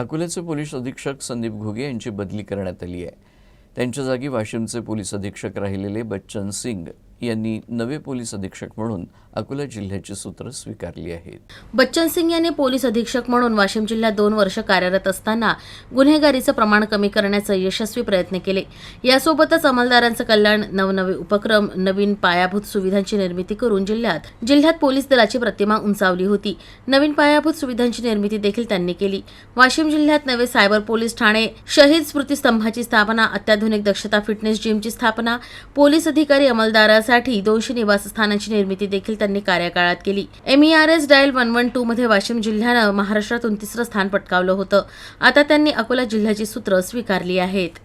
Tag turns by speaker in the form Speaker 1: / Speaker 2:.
Speaker 1: अकोल्याचे पोलीस अधीक्षक संदीप घुगे यांची बदली करण्यात आली आहे. त्यांच्या जागी वाशिमचे पोलीस अधीक्षक राहिलेले बच्चन सिंग यांनी नवे पोलीस अधीक्षक म्हणून अकोला जिल्ह्याची सूत्र स्वीकारली आहेत.
Speaker 2: बच्चन सिंग यांनी पोलीस अधीक्षक म्हणून वाशिम जिल्ह्यात दोन वर्ष कार्यरत असताना गुन्हेगारीचं प्रमाण कमी करण्याचे यशस्वी प्रयत्न केले. यासोबतच अंमलदारांचं कल्याण नवनवे उपक्रम नवीन पायाभूत सुविधांची निर्मिती करून जिल्ह्यात जिल्ह्यात पोलीस दलाची प्रतिमा उंचावली होती. नवीन पायाभूत सुविधांची निर्मिती देखील त्यांनी केली. वाशिम जिल्ह्यात नवे सायबर पोलीस ठाणे शहीद स्मृतीस्तंभाची स्थापना अत्याधुनिक दक्षता फिटनेस जिमची स्थापना पोलीस अधिकारी साठी दोनशे निवासस्थानांची निर्मिती देखील त्यांनी कार्यकाळात केली. M E R S dial one one two मध्ये वाशिम जिल्ह्यानं महाराष्ट्रातून तिसरं स्थान पटकावलं होतं. आता त्यांनी अकोला जिल्ह्याची सूत्र स्वीकारली आहेत.